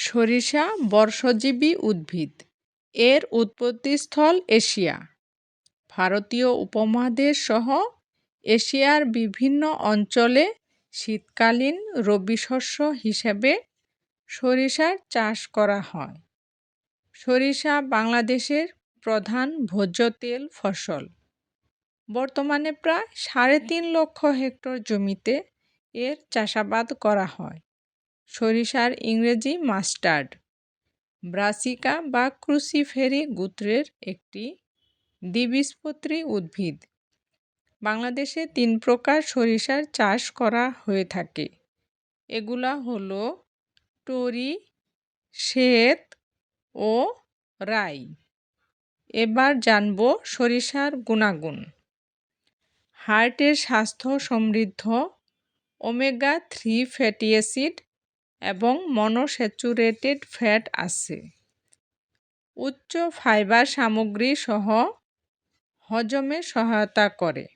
সরিষা বর্ষজীবী উদ্ভিদ। এর উৎপত্তিস্থল এশিয়া। ভারতীয় উপমহাদেশ সহ এশিয়ার বিভিন্ন অঞ্চলে শীতকালীন রবি শস্য হিসেবে সরিষার চাষ করা হয়। সরিষা বাংলাদেশের প্রধান ভোজ্য তেল ফসল। বর্তমানে প্রায় সাড়ে তিন লক্ষ হেক্টর জমিতে এর চাষাবাদ করা হয়। সরিষার ইংরেজি মাস্টার্ড। ব্রাসিকা বা ক্রুসিফেরি গোত্রের একটি দ্বিবীজপত্রী উদ্ভিদ। বাংলাদেশে তিন প্রকার সরিষার চাষ করা হয়ে থাকে। এগুলা হলো টরি, শ্বেত ও রাই। এবার জানব সরিষার গুণাগুণ। হার্টের স্বাস্থ্য সমৃদ্ধ, ওমেগা থ্রি ফ্যাটি অ্যাসিড এবং মনোস্যাচুরেটেড ফ্যাট আছে। উচ্চ ফাইবার সামগ্রী সহ হজমে সহায়তা করে।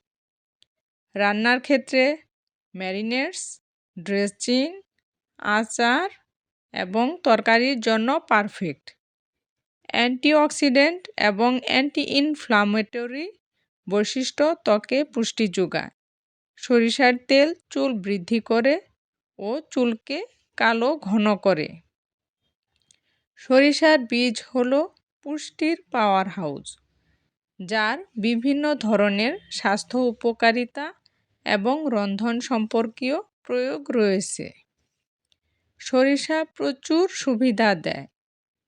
রান্নার ক্ষেত্রে ম্যারিনেটস ড্রেসিং আচার এবং তরকারির জন্য পারফেক্ট অ্যান্টিঅক্সিডেন্ট এবং অ্যান্টি ইনফ্লামেটরি বৈশিষ্ট্য ত্বকে পুষ্টি যোগায়। সরিষার তেল চুল বৃদ্ধি করে ও চুলকে কালো ঘন করে। সরিষার বীজ হল পুষ্টির পাওয়ার হাউস যার বিভিন্ন ধরনের স্বাস্থ্য উপকারিতা এবং রন্ধন সম্পর্কীয় প্রয়োগ রয়েছে। সরিষা প্রচুর সুবিধা দেয়,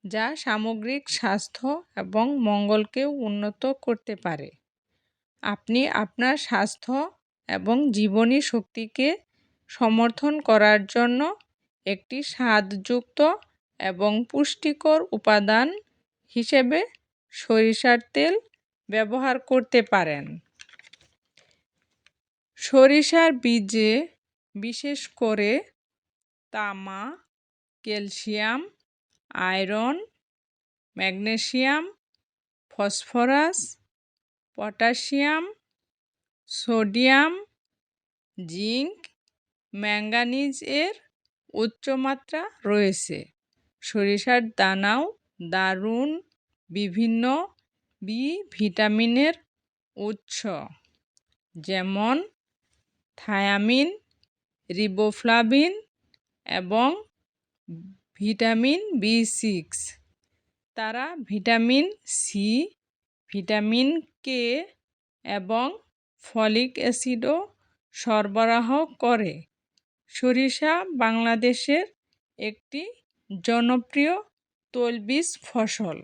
যা সামগ্রিক স্বাস্থ্য এবং মঙ্গলকেও উন্নত করতে পারে। আপনি আপনার স্বাস্থ্য এবং জীবনী শক্তিকে সমর্থন করার জন্য একটি স্বাদযুক্ত এবং পুষ্টিকর উপাদান হিসেবে সরিষার তেল ব্যবহার করতে পারেন। সরিষার বীজে বিশেষ করে তামা, calcium, iron, magnesium, phosphorus potassium sodium, zinc, manganese এর উচ্চমাত্রা রয়েছে। সরিষার দানাও দারুণ বিভিন্ন বি ভিটামিনের উৎস। যেমন থায়ামিন, রিবোফ্লাভিন এবং ভিটামিন বি সিক্স। তারা ভিটামিন সি, ভিটামিন কে এবং ফলিক অ্যাসিডও সরবরাহ করে। সরিষা বাংলাদেশের একটি জনপ্রিয় তৈলবীজ ফসল।